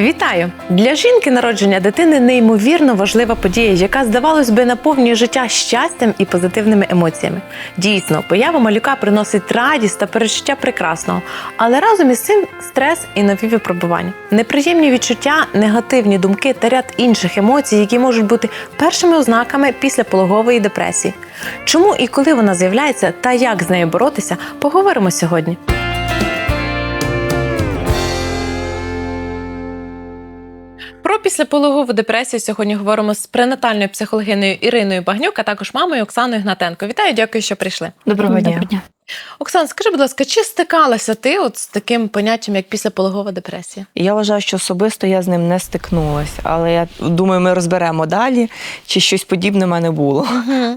Вітаю! Для жінки народження дитини неймовірно важлива подія, яка, здавалось би, наповнює життя щастям і позитивними емоціями. Дійсно, поява малюка приносить радість та перечуття прекрасного, але разом із цим стрес і нові випробування, неприємні відчуття, негативні думки та ряд інших емоцій, які можуть бути першими ознаками післяпологової депресії. Чому і коли вона з'являється та як з нею боротися, поговоримо сьогодні. Про післяпологову депресію сьогодні говоримо з пренатальною психологиною Іриною Багнюк, а також мамою Оксаною Гнатенко. Вітаю, дякую, що прийшли. Доброго дня. дня. Оксан, скажи, будь ласка, чи стикалася ти от з таким поняттям, як післяпологова депресія? Я вважаю, що особисто я з ним не стикнулася, але я думаю, ми розберемо далі, чи щось подібне в мене було.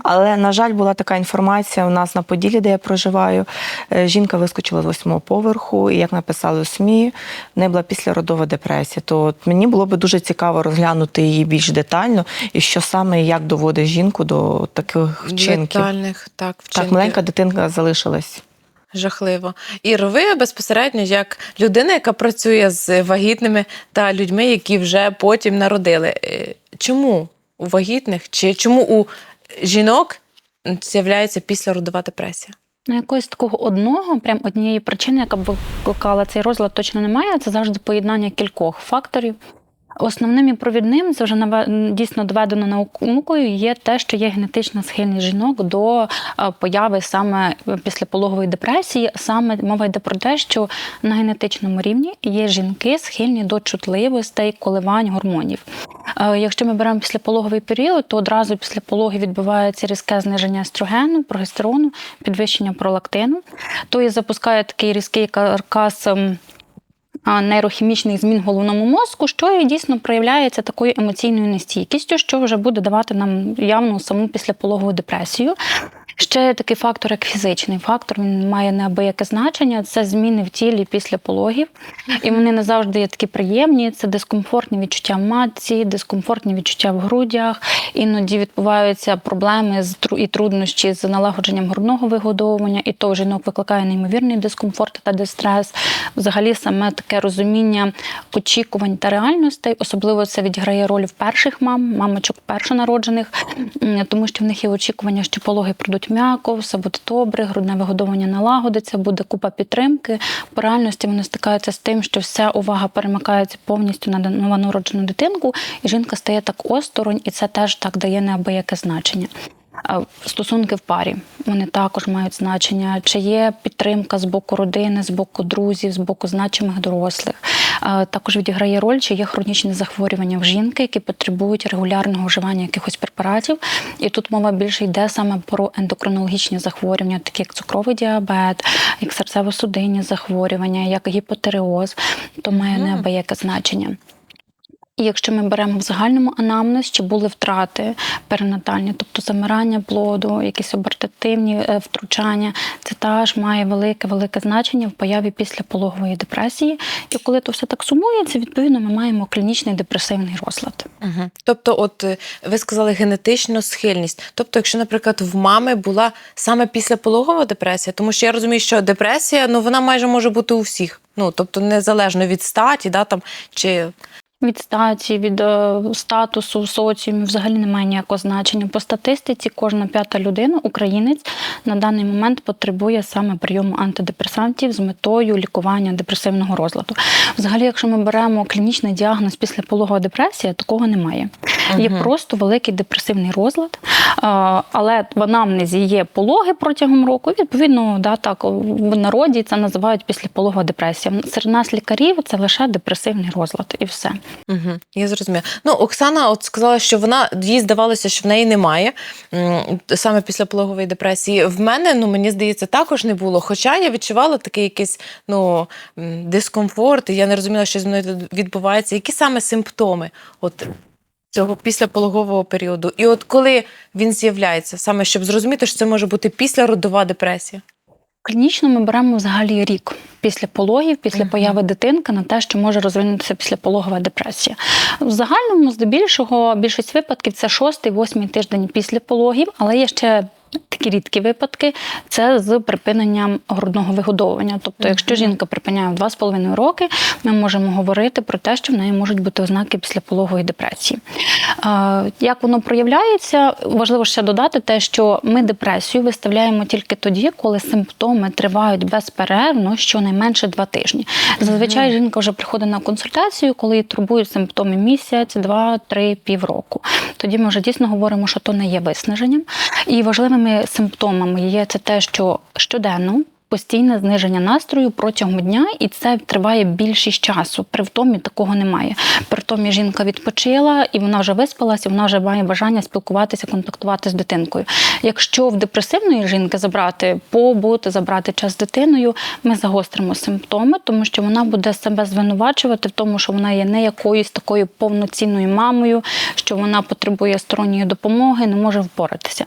Але, на жаль, була така інформація у нас на Поділі, де я проживаю. Е, Жінка вискочила з восьмого поверху, і як написали у СМІ, в неї була післяродова депресія. То от мені було би дуже цікаво розглянути її більш детально, і що саме і як доводить жінку до таких вчинків. Детальних, так, вчинків. Так, маленька дитинка залишилась. Жахливо. Ір, ви безпосередньо як людина, яка працює з вагітними та людьми, які вже потім народили. Е, Чому у вагітних чи чому у жінок з'являється післяродова депресія? Ну, якогось такого одного, прям однієї причини, яка б викликала цей розлад, точно немає. Це завжди поєднання кількох факторів. Основним і провідним, це вже дійсно доведено наукою, є те, що є генетична схильність жінок до е, появи саме післяпологової депресії. Саме мова йде про те, що на генетичному рівні є жінки схильні до чутливостей, коливань гормонів. Е, Якщо ми беремо післяпологовий період, то одразу після пологи відбувається різке зниження естрогену, прогестерону, підвищення пролактину. То і запускає такий різкий каркас. Нейрохімічних змін в головному мозку, що і дійсно проявляється такою емоційною нестійкістю, що вже буде давати нам явну саму післяпологову депресію. Ще такий фактор, як фізичний фактор, він має неабияке значення. Це зміни в тілі після пологів, і вони не завжди є такі приємні. Це дискомфортні відчуття в матці, дискомфортні відчуття в грудях. Іноді відбуваються проблеми з і труднощі з налагодженням грудного вигодовування, і то жінок викликає неймовірний дискомфорт та дистрес. Взагалі, саме таке розуміння очікувань та реальностей, особливо це відіграє роль в перших мам, мамочок першонароджених, тому що в них є очікування, що пологи пройдуть м'яко, все буде добре, грудне вигодовування налагодиться, буде купа підтримки. По реальності вони стикаються з тим, що вся увага перемикається повністю на новонароджену дитинку, і жінка стає так осторонь, і це теж так дає неабияке значення. Стосунки в парі вони також мають значення. Чи є підтримка з боку родини, з боку друзів, з боку значимих дорослих. Також відіграє роль, чи є хронічні захворювання в жінки, які потребують регулярного вживання якихось препаратів. І тут мова більше йде саме про ендокринологічні захворювання, такі як цукровий діабет, як серцево-судинні захворювання, як гіпотереоз, то має неабияке значення. Якщо ми беремо в загальному анамнез, чи були втрати перинатальні, тобто замирання плоду, якісь абортативні е, втручання, це теж має велике велике значення в появі післяпологової депресії. І коли то все так сумується, відповідно ми маємо клінічний депресивний розлад. Угу. Тобто, от е, ви сказали генетичну схильність. Тобто, якщо, наприклад, в мами була саме післяпологова депресія, тому що я розумію, що депресія ну вона майже може бути у всіх. Ну тобто, незалежно від статі, да там чи Від статі, від е, статусу в соціумі взагалі немає ніякого значення. По статистиці кожна п'ята людина, українець, на даний момент потребує саме прийому антидепресантів з метою лікування депресивного розладу. Взагалі, якщо ми беремо клінічний діагноз після пологова депресія, такого немає. Є просто великий депресивний розлад, але в анамнезі є пологи протягом року. Відповідно, да, так в народі це називають післяпологова депресія. Серед нас лікарів це лише депресивний розлад, і все. Угу, я зрозуміла. Ну, Оксана от сказала, що вона їй здавалося, що в неї немає саме після пологової депресії. В мене, ну мені здається, також не було. Хоча я відчувала такий якийсь ну, дискомфорт, і я не розуміла, що зі мною відбувається. Які саме симптоми от цього післяпологового періоду? І от коли він з'являється, саме щоб зрозуміти, що це може бути післяродова депресія. Клінічно ми беремо взагалі рік після пологів, після Мгм. появи дитинки на те, що може розвинутися післяпологова депресія. В загальному, здебільшого, більшість випадків це шостий, восьмий тиждень після пологів, але є ще Такі рідкі випадки це з припиненням грудного вигодовування. Тобто, якщо жінка припиняє в 2,5 роки, ми можемо говорити про те, що в неї можуть бути ознаки післяпологової депресії. Е, Як воно проявляється, важливо ще додати те, що ми депресію виставляємо тільки тоді, коли симптоми тривають безперервно щонайменше два тижні. Зазвичай жінка вже приходить на консультацію, коли її турбують симптоми місяць, два, три, півроку. Тоді ми вже дійсно говоримо, що то не є виснаженням. І важливими симптомами є це те, що щоденно. Постійне зниження настрою протягом дня, і це триває більшість часу. При втомі такого немає. При втомі жінка відпочила, і вона вже виспалася, вона вже має бажання спілкуватися, контактувати з дитинкою. Якщо в депресивної жінки забрати побут, забрати час з дитиною, ми загостримо симптоми, тому що вона буде себе звинувачувати в тому, що вона є не якоюсь такою повноцінною мамою, що вона потребує сторонньої допомоги, не може впоратися.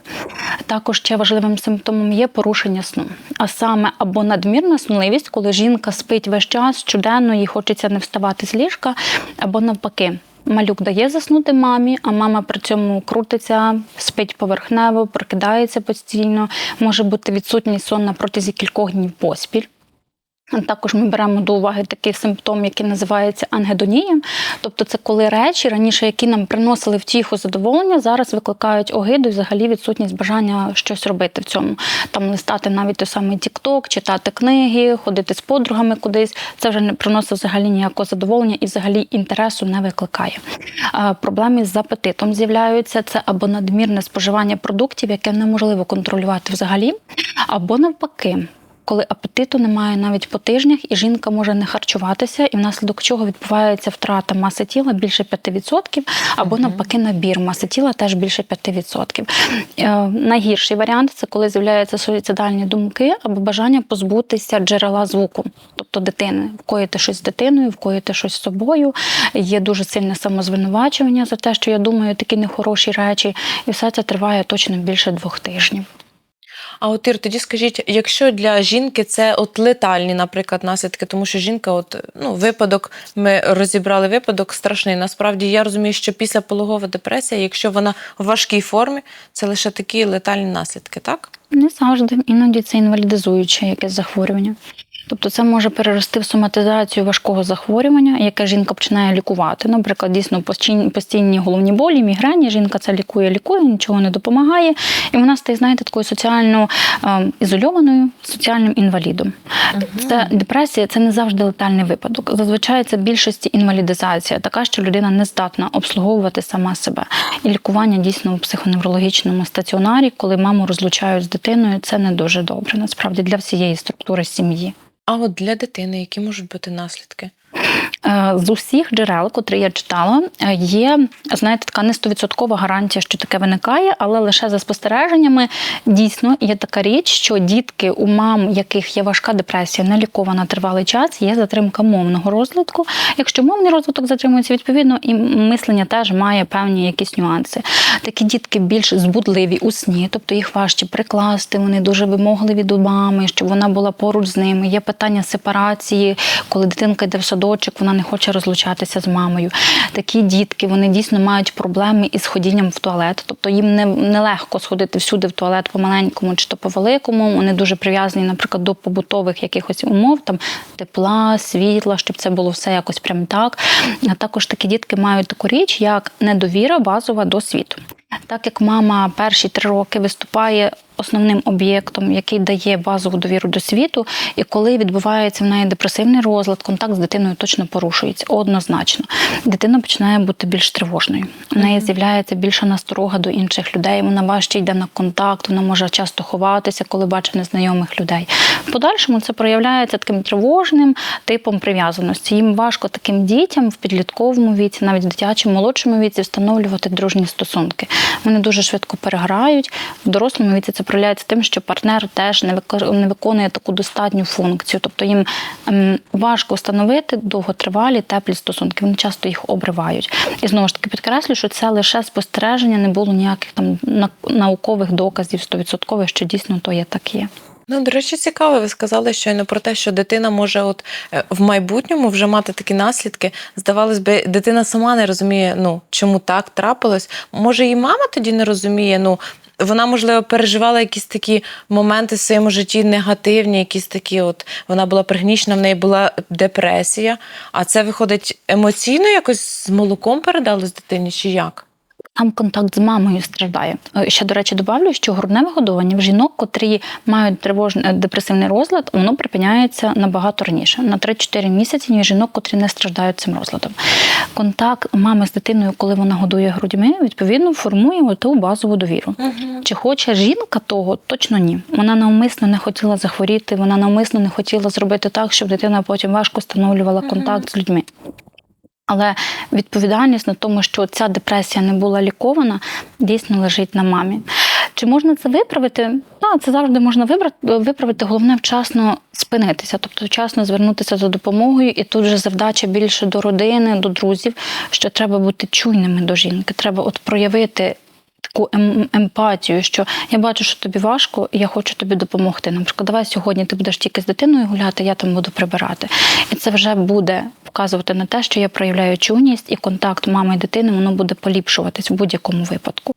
Також ще важливим симптомом є порушення сну, а саме або надмірна сонливість, коли жінка спить весь час щоденно, їй хочеться не вставати з ліжка, або навпаки. Малюк дає заснути мамі, а мама при цьому крутиться, спить поверхнево, прокидається постійно, може бути відсутній сон на протязі кількох днів поспіль. Також ми беремо до уваги такий симптом, який називається ангедонія. Тобто, це коли речі раніше, які нам приносили втіху задоволення, зараз викликають огиду і взагалі відсутність бажання щось робити в цьому. Там листати навіть той самий TikTok, читати книги, ходити з подругами кудись. Це вже не приносить взагалі ніякого задоволення і взагалі інтересу не викликає. Проблеми з апетитом з'являються це або надмірне споживання продуктів, яке неможливо контролювати взагалі, або навпаки коли апетиту немає навіть по тижнях, і жінка може не харчуватися, і внаслідок чого відбувається втрата маси тіла більше 5%, або навпаки набір маси тіла теж більше 5%. Е, Найгірший варіант це коли з'являються суїцидальні думки або бажання позбутися джерела звуку, тобто дитини, вкоїти щось з дитиною, вкоїти щось з собою. Є дуже сильне самозвинувачування за те, що я думаю такі нехороші речі, і все це триває точно більше двох тижнів. А от Ір, тоді скажіть, якщо для жінки це от летальні, наприклад, наслідки, тому що жінка, от ну випадок, ми розібрали випадок страшний. Насправді я розумію, що після пологова депресія, якщо вона в важкій формі, це лише такі летальні наслідки, так? Не завжди, іноді це інвалідизуюче якесь захворювання. Тобто це може перерости в соматизацію важкого захворювання, яке жінка починає лікувати. Наприклад, дійсно постійні, головні болі, мігрені. Жінка це лікує, лікує, нічого не допомагає, і вона стає, знаєте, такою соціально е, ізольованою, соціальним інвалідом. Це депресія, це не завжди летальний випадок. Зазвичай це в більшості інвалідизація, така, що людина не здатна обслуговувати сама себе. І лікування дійсно у психоневрологічному стаціонарі, коли маму розлучають з дитиною, це не дуже добре. Насправді для всієї структури сім'ї. А от для дитини, які можуть бути наслідки? Е, З усіх джерел, котрі я читала, е, є знаєте, така не стовідсоткова гарантія, що таке виникає, але лише за спостереженнями дійсно є така річ, що дітки, у мам, яких є важка депресія, не лікована тривалий час, є затримка мовного розвитку. Якщо мовний розвиток затримується, відповідно, і мислення теж має певні якісь нюанси. Такі дітки більш збудливі у сні, тобто їх важче прикласти, вони дуже вимогливі до мами, щоб вона була поруч з ними. Є питання сепарації, коли дитинка йде в садочок, вона не хоче розлучатися з мамою. Такі дітки вони дійсно мають проблеми із ходінням в туалет, тобто їм не, нелегко сходити всюди в туалет по маленькому чи то по великому. Вони дуже прив'язані, наприклад, до побутових якихось умов, там тепла, світла, щоб це було все якось прям так. А також такі дітки мають таку річ, як недовіра базова до світу. Так як мама перші три роки виступає основним об'єктом, який дає базову довіру до світу, і коли відбувається в неї депресивний розлад, контакт з дитиною точно порушується однозначно. Дитина починає бути більш тривожною. У неї з'являється більша насторога до інших людей. Вона важче йде на контакт, вона може часто ховатися, коли бачить незнайомих людей. В подальшому це проявляється таким тривожним типом прив'язаності. Їм важко таким дітям в підлітковому віці, навіть в дитячому молодшому віці, встановлювати дружні стосунки. Вони дуже швидко переграють. В дорослому віці це проявляється тим, що партнер теж не вико- виконує таку достатню функцію. Тобто їм ем, важко встановити довготривалі теплі стосунки. Вони часто їх обривають. І знову ж таки підкреслю, що це лише спостереження, не було ніяких там наукових доказів стовідсоткових, що дійсно то є так є. Ну, до речі, цікаво, ви сказали щойно про те, що дитина може от е, в майбутньому вже мати такі наслідки. Здавалось би, дитина сама не розуміє, ну чому так трапилось. Може, і мама тоді не розуміє, ну Вона, можливо, переживала якісь такі моменти в своєму житті негативні, якісь такі, от вона була пригнічена, в неї була депресія. А це виходить емоційно якось з молоком передалось дитині, чи як? Там контакт з мамою страждає. Е, Ще, до речі, добавлю, що грудне вигодовування в жінок, котрі мають тривожний е, депресивний розлад, воно припиняється набагато раніше, на 3-4 місяці, ніж жінок, котрі не страждають цим розладом. Контакт мами з дитиною, коли вона годує грудьми, відповідно формує ту базову довіру. Чи хоче жінка того? Точно ні. Вона навмисно не хотіла захворіти, вона навмисно не хотіла зробити так, щоб дитина потім важко встановлювала контакт з людьми. Але відповідальність на тому, що ця депресія не була лікована, дійсно лежить на мамі. Чи можна це виправити? Так, це завжди можна виправити. Головне вчасно спинитися, тобто вчасно звернутися за допомогою. І тут же завдача більше до родини, до друзів, що треба бути чуйними до жінки. Треба от проявити таку ем- емпатію, що я бачу, що тобі важко, і я хочу тобі допомогти. Наприклад, давай сьогодні ти будеш тільки з дитиною гуляти, я там буду прибирати. І це вже буде вказувати на те, що я проявляю чуйність, і контакт мами і дитини воно буде поліпшуватись в будь-якому випадку.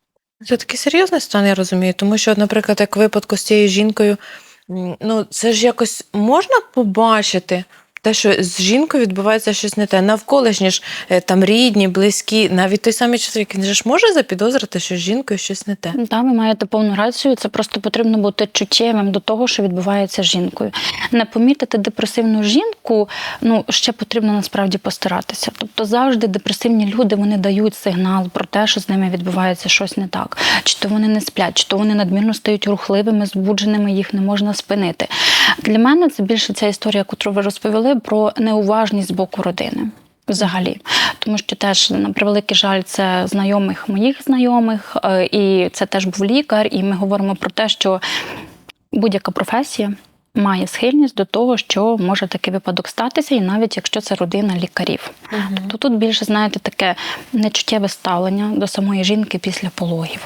Це такий серйозний стан, я розумію, тому що, наприклад, як випадку з цією жінкою, ну це ж якось можна побачити. Те, що з жінкою відбувається щось не те, навколишні ж е, там рідні, близькі, навіть той самий чоловік, він же ж може запідозрити, що з жінкою щось не те. Та ви маєте повну рацію. Це просто потрібно бути чуттєвим до того, що відбувається з жінкою. Не помітити депресивну жінку, ну ще потрібно насправді постаратися. Тобто завжди депресивні люди вони дають сигнал про те, що з ними відбувається щось не так. Чи то вони не сплять, чи то вони надмірно стають рухливими, збудженими, їх не можна спинити. Для мене це більше ця історія, яку ви розповіли, про неуважність з боку родини. Взагалі, тому що теж на превеликий жаль, це знайомих моїх знайомих, е, і це теж був лікар. І ми говоримо про те, що будь-яка професія має схильність до того, що може такий випадок статися, і навіть якщо це родина лікарів. То тут більше знаєте таке нечуттєве ставлення до самої жінки після пологів.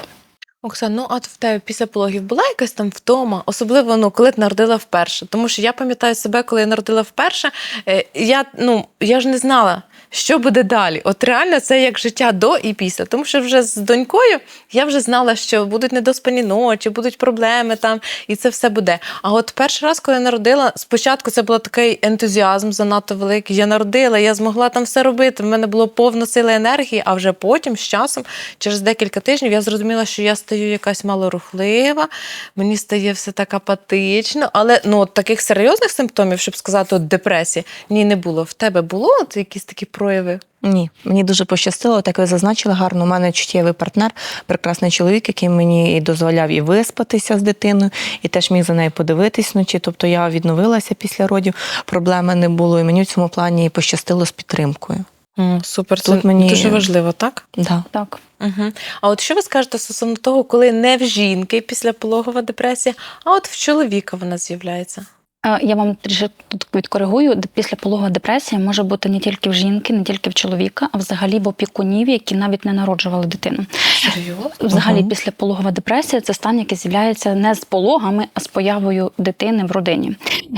Оксан, ну от в тебе після пологів була якась там втома, особливо ну, коли ти народила вперше. Тому що я пам'ятаю себе, коли я народила вперше, е, я, ну, я ж не знала, що буде далі. От реально це як життя до і після. Тому що вже з донькою я вже знала, що будуть недоспані ночі, будуть проблеми там, і це все буде. А от перший раз, коли я народила, спочатку це був такий ентузіазм занадто великий. Я народила, я змогла там все робити. В мене було повно сили енергії, а вже потім, з часом, через декілька тижнів, я зрозуміла, що я стаю якась малорухлива, мені стає все так апатично. Але ну, таких серйозних симптомів, щоб сказати, от депресії, ні, не було. В тебе було от якісь такі прояви? Ні, мені дуже пощастило, так ви зазначили гарно. У мене чуттєвий партнер, прекрасний чоловік, який мені і дозволяв і виспатися з дитиною, і теж міг за нею подивитись вночі. Тобто я відновилася після родів, проблеми не було. І мені в цьому плані пощастило з підтримкою. М, Супер, це Тут мені- дуже важливо, так? Да. Так. Угу. А от що ви скажете стосовно того, коли не в жінки після пологова депресія, а от в чоловіка вона з'являється? Е, Я вам трішки тут відкоригую. Д- Післяпологова депресія може бути не тільки в жінки, не тільки в чоловіка, а взагалі в опікунів, які навіть не народжували дитину. Серйозно? Взагалі, Мгм. післяпологова депресія це стан, який з'являється не з пологами, а з появою дитини в родині.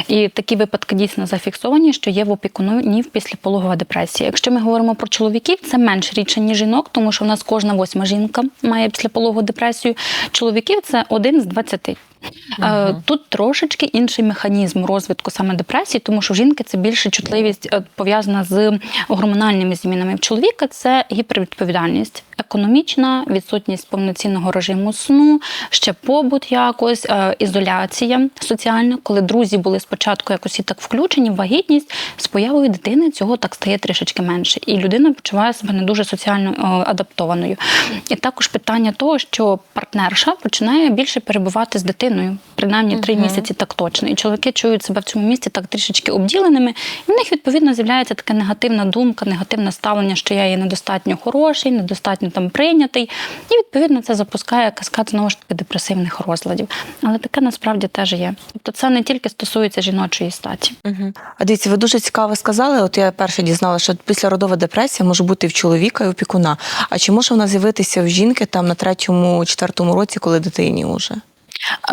І такі випадки дійсно зафіксовані, що є в опікунів післяпологова депресія. Якщо ми говоримо про чоловіків, це менш рідше, ніж жінок, тому що в нас кожна восьма жінка має післяпологову депресію. Чоловіків це один з 20. Е, Тут трошечки інший механізм розвитку саме депресії, тому що в жінки це більше чутливість е, пов'язана з гормональними змінами. В чоловіка це гіпервідповідальність, економічна, відсутність повноцінного режиму сну, ще побут якось, е, ізоляція соціальна. Коли друзі були спочатку якось і так включені, в вагітність з появою дитини цього так стає трішечки менше, і людина почуває себе не дуже соціально адаптованою. І також питання того, що партнерша починає більше перебувати з дитиною, принаймні три місяці так точно. І чоловіки чують себе в цьому місці так трішечки обділеними. І в них відповідно з'являється така негативна думка, негативне ставлення, що я є недостатньо хороший, недостатньо там прийнятий. І відповідно це запускає каскад знову ж таки депресивних розладів. Але таке насправді теж є. Тобто це не тільки стосується жіночої статі. Угу. А дивіться, ви дуже цікаво сказали. От я перше дізналася, що післяродова депресія може бути і в чоловіка і опікуна. А чи може вона з'явитися в жінки там на третьому, четвертому році, коли дитині вже?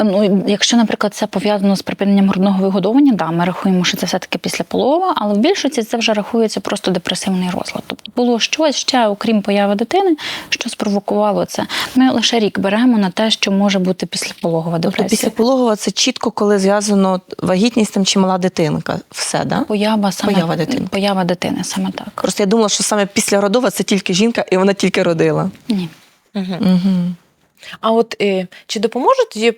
Ну, якщо, наприклад, це пов'язано з припиненням грудного вигодовування, да, ми рахуємо, що це все-таки післяпологова, але в більшості це вже рахується просто депресивний розлад. Тобто було щось ще, окрім появи дитини, що спровокувало це. Ми лише рік беремо на те, що може бути післяпологова Тобто депресія. після пологова це чітко, коли зв'язано вагітність там чи мала дитинка. Все, да? Поява саме Поява дитини. Поява дитини саме так. Просто я думала, що саме післяродова це тільки жінка, і вона тільки родила. Ні. Угу. Угу. А от е, чи допоможе тоді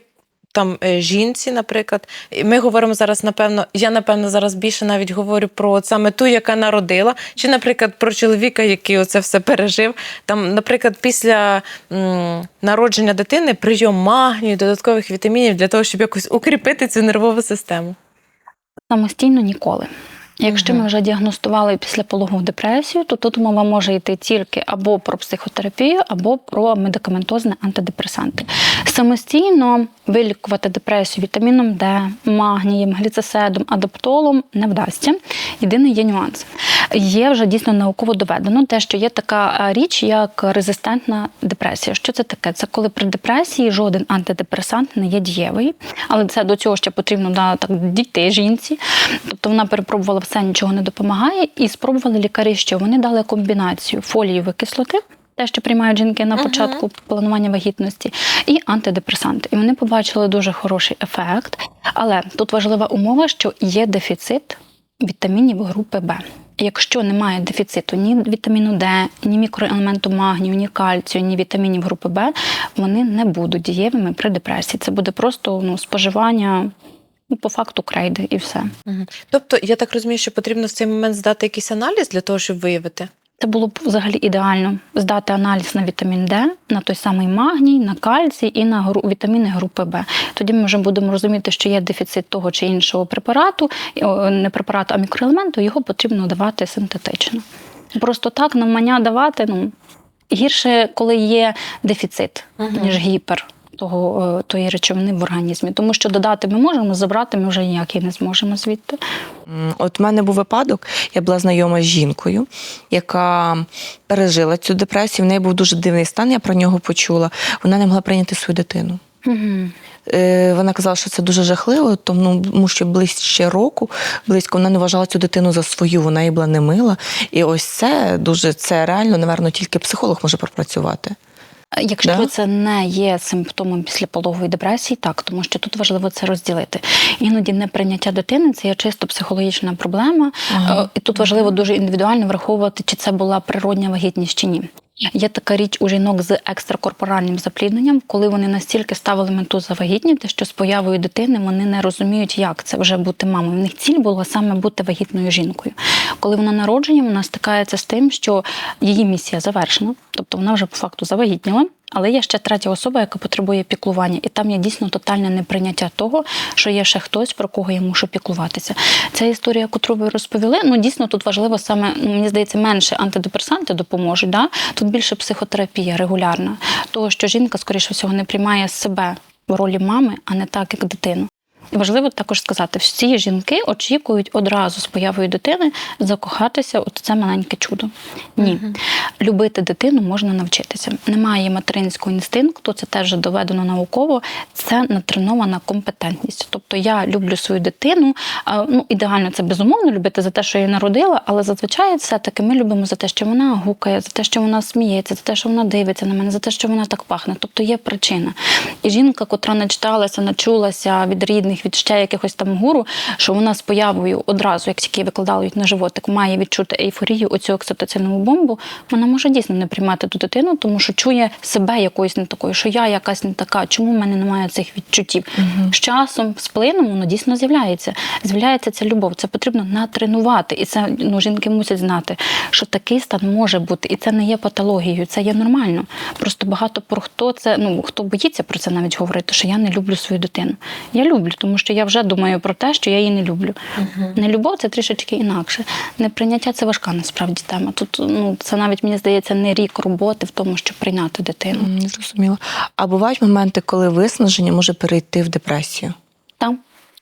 там е, жінці, наприклад? Ми говоримо зараз, напевно, я напевно зараз більше навіть говорю про саме ту, яка народила, чи, наприклад, про чоловіка, який оце все пережив. Там, наприклад, після м, народження дитини прийом магнію, додаткових вітамінів для того, щоб якось укріпити цю нервову систему. Самостійно ніколи. Якщо ми вже діагностували післяпологову депресію, то тут мова може йти тільки або про психотерапію, або про медикаментозні антидепресанти. Самостійно вилікувати депресію вітаміном Д, магнієм, гліцеседом, адаптолом не вдасться. Єдиний є нюанс. Є вже дійсно науково доведено те, що є така річ, як резистентна депресія. Що це таке? Це коли при депресії жоден антидепресант не є дієвий, але це до цього ще потрібно да, так дійти жінці. Тобто вона перепробувала все, нічого не допомагає, і спробували лікарі, що вони дали комбінацію фолієвої кислоти. Те, що приймають жінки на початку планування вагітності, і антидепресанти. І вони побачили дуже хороший ефект. Але тут важлива умова, що є дефіцит вітамінів групи Б. Якщо немає дефіциту ні вітаміну Д, ні мікроелементу магнію, ні кальцію, ні вітамінів групи Б, вони не будуть дієвими при депресії. Це буде просто ну, споживання по факту крейди і все. Мгм. Тобто, я так розумію, що потрібно в цей момент здати якийсь аналіз для того, щоб виявити. Це було б взагалі ідеально здати аналіз на вітамін Д, на той самий магній, на кальцій і на гру- вітаміни групи Б. Тоді ми вже будемо розуміти, що є дефіцит того чи іншого препарату, не препарату, а мікроелементу, його потрібно давати синтетично. Просто так навмання давати, ну гірше, коли є дефіцит, ніж гіпер. Того, е, тої речовини в організмі, тому що додати ми можемо, забрати ми вже ніяк і не зможемо звідти. От в мене був випадок, я була знайома з жінкою, яка пережила цю депресію. В неї був дуже дивний стан, я про нього почула. Вона не могла прийняти свою дитину. Угу. Вона казала, що це дуже жахливо, тому що ближче року близько вона не вважала цю дитину за свою, вона їй була не мила. І ось це дуже це реально, напевно, тільки психолог може пропрацювати. Якщо Да? це не є симптомом післяпологової депресії, так тому що тут важливо це розділити. Іноді неприйняття дитини це є чисто психологічна проблема, Ага. Е, і тут важливо дуже індивідуально враховувати, чи це була природня вагітність чи ні. Є така річ у жінок з екстракорпоральним заплідненням, коли вони настільки ставили мету завагітніти, що з появою дитини вони не розуміють, як це вже бути мамою. В них ціль була саме бути вагітною жінкою. Коли вона народження, вона стикається з тим, що її місія завершена, тобто вона вже по факту завагітніла. Але є ще третя особа, яка потребує піклування, і там є дійсно тотальне неприйняття того, що є ще хтось, про кого я мушу піклуватися. Ця історія, яку ви розповіли, ну дійсно тут важливо саме, ну, мені здається, менше антидепресанти допоможуть. Да? Тут більше психотерапія регулярна, того, що жінка, скоріше всього, не приймає себе в ролі мами, а не так, як дитину. Важливо також сказати, всі жінки очікують одразу з появою дитини закохатися у це маленьке чудо. Ні, любити дитину можна навчитися. Немає материнського інстинкту, це теж доведено науково. Це натренована компетентність. Тобто я люблю свою дитину. Ну ідеально це безумовно любити за те, що я її народила, але зазвичай все таки ми любимо за те, що вона гукає, за те, що вона сміється, за те, що вона дивиться на мене, за те, що вона так пахне. Тобто є причина. І жінка, котра начиталася, начулася від рідних, від ще якихось там гуру, що вона з появою одразу, як тільки викладають на животик, має відчути ейфорію, оцю окситоцинову бомбу, вона може дійсно не приймати ту дитину, тому що чує себе якоюсь не такою, що я якась не така, чому в мене немає цих відчуттів. З часом, з плином, воно дійсно з'являється. З'являється ця любов. Це потрібно натренувати. І це ну, жінки мусять знати, що такий стан може бути, і це не є патологією, це є нормально. Просто багато про хто це, ну хто боїться про це навіть говорити, що я не люблю свою дитину. Я люблю, тому що я вже думаю про те, що я її не люблю. Не любов це трішечки інакше. Неприйняття це важка насправді тема. Тут ну це навіть мені здається не рік роботи в тому, щоб прийняти дитину. М, Зрозуміло. А бувають моменти, коли виснаження може перейти в депресію. Там.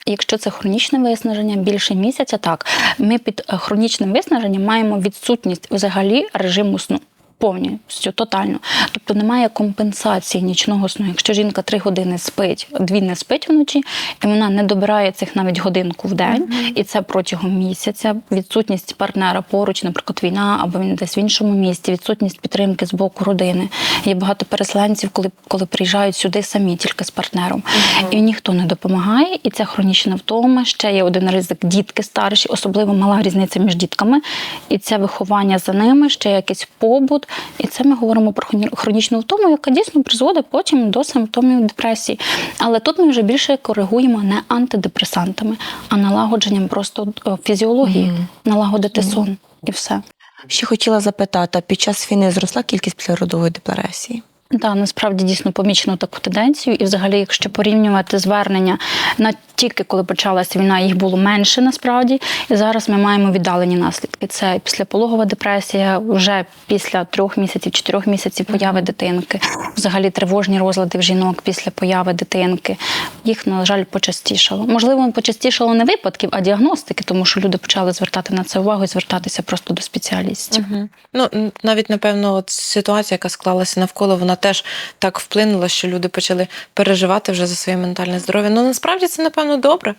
Якщо це хронічне виснаження більше місяця, так ми під е, хронічним виснаженням маємо відсутність взагалі режиму сну. Повністю тотально. Тобто немає компенсації нічного сну. Якщо жінка три години спить, дві не спить вночі, і вона не добирає цих навіть годинку в день, і це протягом місяця. Відсутність партнера поруч, наприклад, війна або він десь в іншому місті, відсутність підтримки з боку родини. Є багато переселенців, коли, коли приїжджають сюди самі, тільки з партнером. І ніхто не допомагає, і це хронічна втома. Ще є один ризик дітки старші, особливо мала різниця між дітками, і це виховання за ними, ще якийсь побут. І це ми говоримо про хроні- хронічну втому, яка дійсно призводить потім до симптомів депресії. Але тут ми вже більше коригуємо не антидепресантами, а налагодженням просто е, фізіології, налагодити сон і все. Ще хотіла запитати, під час війни зросла кількість післяродової депресії? Так, насправді дійсно помічено таку тенденцію, і взагалі, якщо порівнювати звернення на тільки коли почалася війна, їх було менше насправді. І зараз ми маємо віддалені наслідки. Це післяпологова депресія, вже після трьох місяців, чотирьох місяців появи дитинки, взагалі тривожні розлади в жінок після появи дитинки. Їх, на жаль, почастішало. Можливо, почастішало не випадків, а діагностики, тому що люди почали звертати на це увагу і звертатися просто до спеціалістів. Угу. Ну, навіть, напевно, от ситуація, яка склалася навколо, вона теж так вплинула, що люди почали переживати вже за своє ментальне здоров'я. Ну, насправді це, напевно, добре.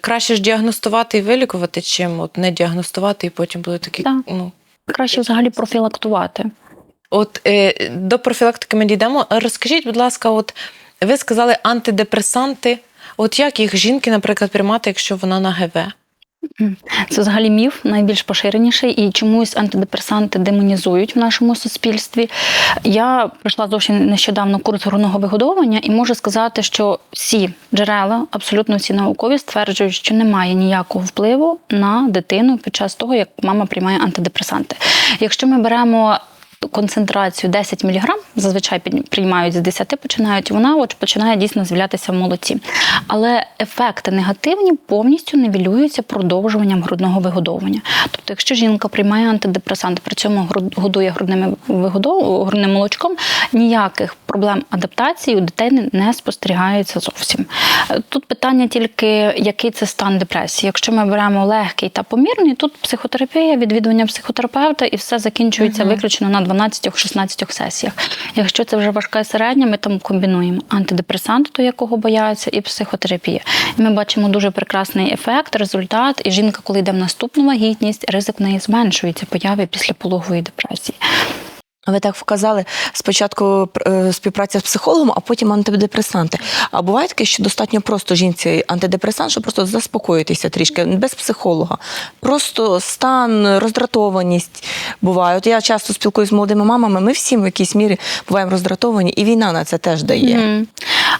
Краще ж діагностувати і вилікувати, чим от не діагностувати, і потім буде такі. Так. Ну. Краще взагалі профілактувати. От е, до профілактики ми дійдемо. Розкажіть, будь ласка, от ви сказали антидепресанти. От як їх жінки, наприклад, приймати, якщо вона на ГВ? Це взагалі міф найбільш поширеніший, і чомусь антидепресанти демонізують в нашому суспільстві. Я пройшла зовсім нещодавно курс грудного вигодовування і можу сказати, що всі джерела, абсолютно всі наукові, стверджують, що немає ніякого впливу на дитину під час того, як мама приймає антидепресанти. Якщо ми беремо концентрацію 10 мг, зазвичай приймають з 10, починають, вона от починає дійсно з'являтися в молоці. Але ефекти негативні повністю нівелюються продовжуванням грудного вигодовування. Тобто, якщо жінка приймає антидепресанти, при цьому годує грудними вигодов... грудним молочком, ніяких проблем адаптації у дитини не спостерігається зовсім. Е, Тут питання тільки, який це стан депресії. Якщо ми беремо легкий та помірний, тут психотерапія, відвідування психотерапевта і все закінчується виключно на 12-16 сесіях. Якщо це вже важка і середня, ми там комбінуємо антидепресанти, до якого бояться, і психотерапія. І ми бачимо дуже прекрасний ефект, результат. І жінка, коли йде в наступну вагітність, ризик в неї зменшується появи після пологової депресії. Ви так вказали спочатку е, співпраця з психологом, а потім антидепресанти. А буває таке, що достатньо просто жінці антидепресант, щоб просто заспокоїтися трішки, без психолога. Просто стан, роздратованість буває. От я часто спілкуюся з молодими мамами, ми всі в якійсь мірі буваємо роздратовані, і війна на це теж дає. Мгм.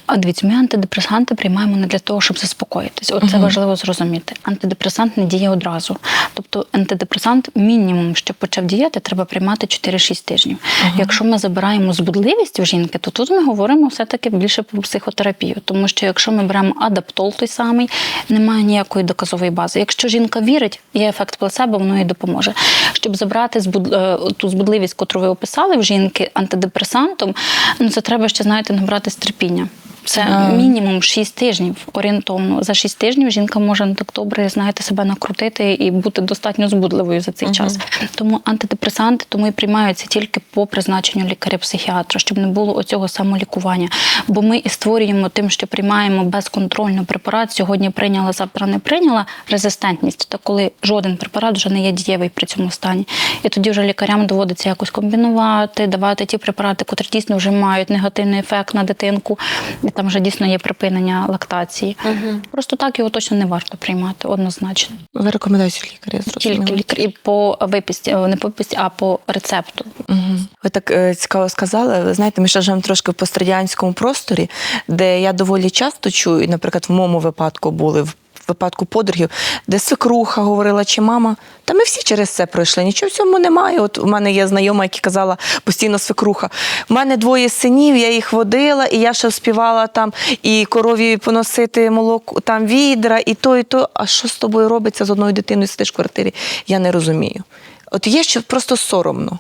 А дивіться, ми антидепресанти приймаємо не для того, щоб заспокоїтись. От це важливо зрозуміти. Антидепресант не діє одразу. Тобто антидепресант мінімум, щоб почав діяти, треба приймати 4-6 тижнів. Якщо ми забираємо збудливість у жінки, то тут ми говоримо все-таки більше про психотерапію. Тому що якщо ми беремо адаптол той самий, немає ніякої доказової бази. Якщо жінка вірить, є ефект плацебо, воно їй допоможе. Щоб забрати збуд... е, ту збудливість, яку ви описали в жінки антидепресантом, ну це треба ще, знаєте, набратись терпіння. Це А. мінімум 6 тижнів орієнтовно. За 6 тижнів жінка може не так добре знаєте, себе накрутити і бути достатньо збудливою за цей час. Тому антидепресанти тому і приймаються тільки по призначенню лікаря-психіатра, щоб не було оцього самолікування. Бо ми і створюємо тим, що приймаємо безконтрольно препарат. Сьогодні прийняла, завтра не прийняла резистентність. Та коли жоден препарат вже не є дієвий при цьому стані. І тоді вже лікарям доводиться якось комбінувати, давати ті препарати, котрі дійсно вже мають негативний ефект на дитинку. Там вже дійсно є припинення лактації. Просто так його точно не варто приймати, однозначно. Ви рекомендацією лікаря зрозуміли? Тільки лікар і по виписці, е, не по виписці, а по рецепту. Угу. Ви так е, цікаво сказали. Ви знаєте, ми ще живемо трошки в пострадянському просторі, де я доволі часто чую, наприклад, в моєму випадку були в випадку подругів, де свекруха говорила, чи мама, та ми всі через це пройшли, нічого в цьому немає. От у мене є знайома, яка казала постійно свекруха. У мене двоє синів, я їх водила, і я ще вспівала там і корові поносити молоко, там відра, і то, і то. А що з тобою робиться з одною дитиною, сидиш в квартирі? Я не розумію. От є що просто соромно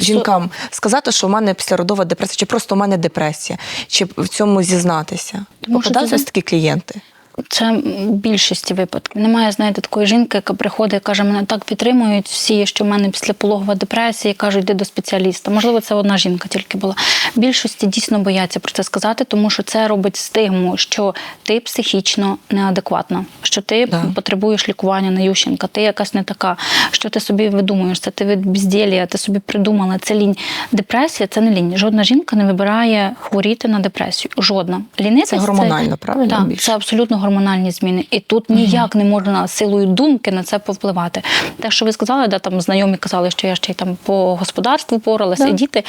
жінкам сказати, що в мене післяродова депресія, чи просто в мене депресія, чи в цьому зізнатися. Попадаються такі клієнти. Це більшості випадків. Немає, знаєте, такої жінки, яка приходить і каже, мене так підтримують всі, що в мене післяпологова депресія, кажуть, йди до спеціаліста. Можливо, це одна жінка тільки була. Більшості дійсно бояться про це сказати, тому що це робить стигму, що ти психічно неадекватна, що ти Да. потребуєш лікування на Ющенка, ти якась не така, що ти собі видумуєш, це ти від безділія, ти собі придумала, це лінь. Депресія це не лінь. Жодна жінка не вибирає хворіти на депресію. Жодна. Лінитись Це гормонально, правильно? Так, це абсолютно гормональні зміни. І тут ніяк не можна силою думки на це повпливати. Те, що ви сказали, де там знайомі казали, що я ще й там по господарству поралася, Да. діти.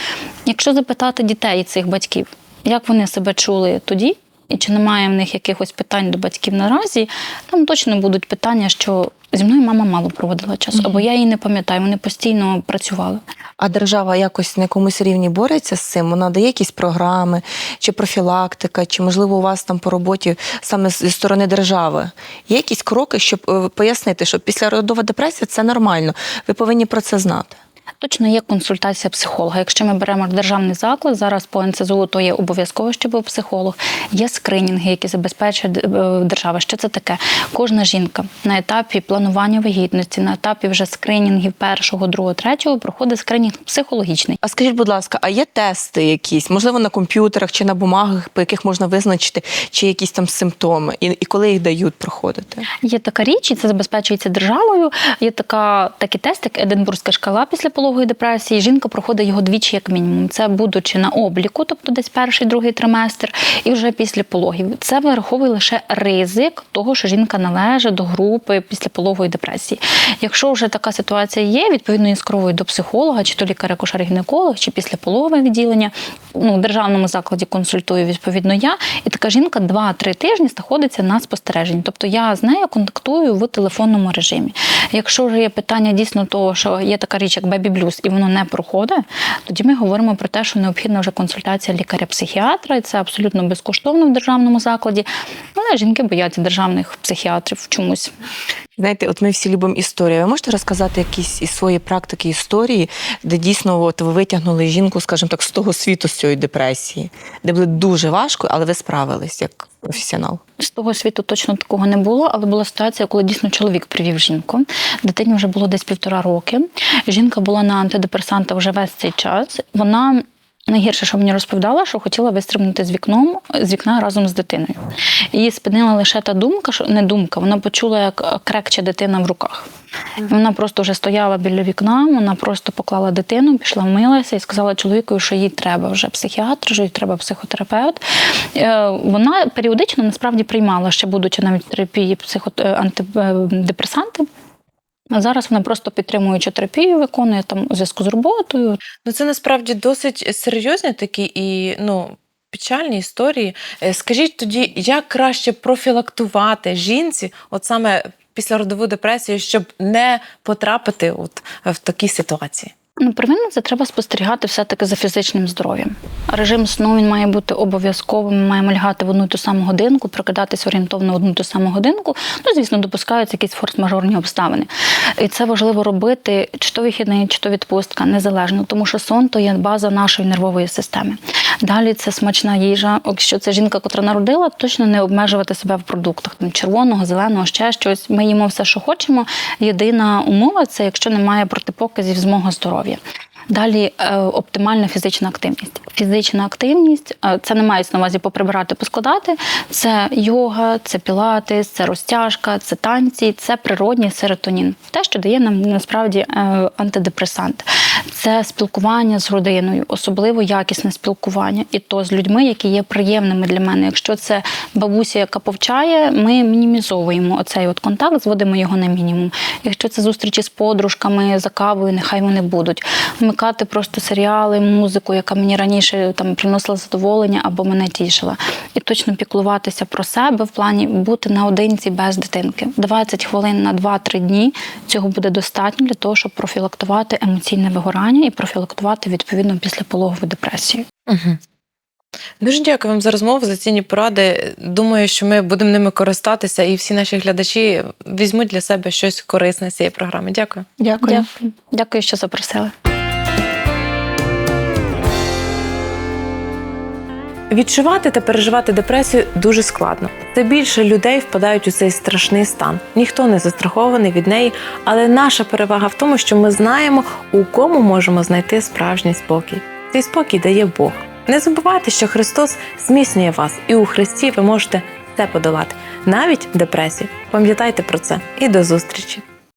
Якщо запитати дітей цих батьків, як вони себе чули тоді, і чи немає в них якихось питань до батьків наразі, там точно будуть питання, що зі мною мама мало проводила часу, або я її не пам'ятаю, вони постійно працювали. А держава якось на якомусь рівні бореться з цим? Вона дає якісь програми, чи профілактика, чи можливо у вас там по роботі саме зі сторони держави є якісь кроки, щоб е, пояснити, що післяродова депресія це нормально. Ви повинні про це знати. Точно є консультація психолога. Якщо ми беремо державний заклад, зараз по НСЗУ, то є обов'язково, щоб був психолог. Є скринінги, які забезпечує е, держава. Що це таке? Кожна жінка на етапі планування вагітності, на етапі вже скринінгів першого, другого, третього проходить скринінг психологічний. А скажіть, будь ласка, а є тести якісь, можливо, на комп'ютерах чи на бумагах, по яких можна визначити, чи якісь там симптоми, і, і коли їх дають проходити? Є така річ, і це забезпечується державою. Є така такий тест, як Единбурзька шкала після пологової депресії. Жінка проходить його двічі, як мінімум. Це будучи на обліку, тобто десь перший, другий триместр, і вже після пологів. Це вираховує лише ризик того, що жінка належить до групи після пологової депресії. Якщо вже така ситуація є, відповідно із кровою до психолога, чи то лікаря-кошер-гінеколог, чи після пологове відділення, ну, в державному закладі консультую відповідно я, і така жінка 2-3 тижні знаходиться на спостереженні. Тобто я з нею контактую в телефонному режимі. Якщо вже є питання дійсно того, що є така річ, як бебі блюз, і воно не проходить, тоді ми говоримо про те, що необхідна вже консультація лікаря-психіатра, і це абсолютно безкоштовно в державному закладі. Але жінки бояться державних психіатрів чомусь. Знаєте, от ми всі любимо історію. Ви можете розказати якісь із своєї практики історії, де дійсно от ви витягнули жінку, скажімо так, з того світу, з цієї депресії, де було дуже важко, але ви справились як професіонал? З того світу точно такого не було, але була ситуація, коли дійсно чоловік привів жінку. Дитині вже було десь півтора роки. Жінка була на антидепресантах вже весь цей час. Вона найгірше, що мені розповідала, що хотіла вистрибнути з вікном з вікна разом з дитиною. Її спинила лише та думка, що не думка. Вона почула, як крекче дитина в руках. І Вона просто вже стояла біля вікна, вона просто поклала дитину, пішла вмилася і сказала чоловікові, що їй треба вже психіатр, що їй треба психотерапевт. Е, Вона періодично насправді приймала, ще будучи навіть терапії психо- е, антидепресанти. А зараз вона просто підтримуючи терапію, виконує там у зв'язку з роботою. Ну це насправді досить серйозні такі і ну. Печальні історії. Е, Скажіть тоді, як краще профілактувати жінці, от саме після родову депресію, щоб не потрапити от в такі ситуації? Ну, первинно це треба спостерігати все-таки за фізичним здоров'ям. Режим сну він має бути обов'язковим. Ми маємо лягати в одну і ту саму годинку, прокидатись орієнтовно в одну і ту саму годинку. Ну, звісно, допускаються якісь форс-мажорні обставини. І це важливо робити чи то вихідний, чи то відпустка, незалежно, тому що сон то є база нашої нервової системи. Далі це смачна їжа. Якщо це жінка, котра народила, точно не обмежувати себе в продуктах там червоного, зеленого, ще щось. Ми їмо все, що хочемо. Єдина умова це якщо немає протипоказів з здоров'я. ya Далі е, оптимальна фізична активність. Фізична активність е, це не мається на увазі поприбирати, поскладати. Це йога, це пілатес, це розтяжка, це танці, це природній серотонін. Те, що дає нам насправді е, антидепресант. Це спілкування з родиною, особливо якісне спілкування, і то з людьми, які є приємними для мене. Якщо це бабуся, яка повчає, ми мінімізовуємо оцей от контакт, зводимо його на мінімум. Якщо це зустрічі з подружками за кавою, нехай вони будуть. Вмикати просто серіали, музику, яка мені раніше там приносила задоволення або мене тішила. І точно піклуватися про себе в плані бути наодинці без дитинки. 20 хвилин на 2-3 дні цього буде достатньо для того, щоб профілактувати емоційне вигорання і профілактувати відповідно післяпологову депресію. Угу. Дуже дякую вам за розмову, за цінні поради. Думаю, що ми будемо ними користатися, і всі наші глядачі візьмуть для себе щось корисне з цієї програми. Дякую. Дякую. Дякую, Дякую, що запросили. Відчувати та переживати депресію дуже складно. Все більше людей впадають у цей страшний стан. Ніхто не застрахований від неї, але наша перевага в тому, що ми знаємо, у кому можемо знайти справжній спокій. Цей спокій дає Бог. Не забувайте, що Христос зміцнює вас, і у Христі ви можете все подолати, навіть депресію. Пам'ятайте про це і до зустрічі!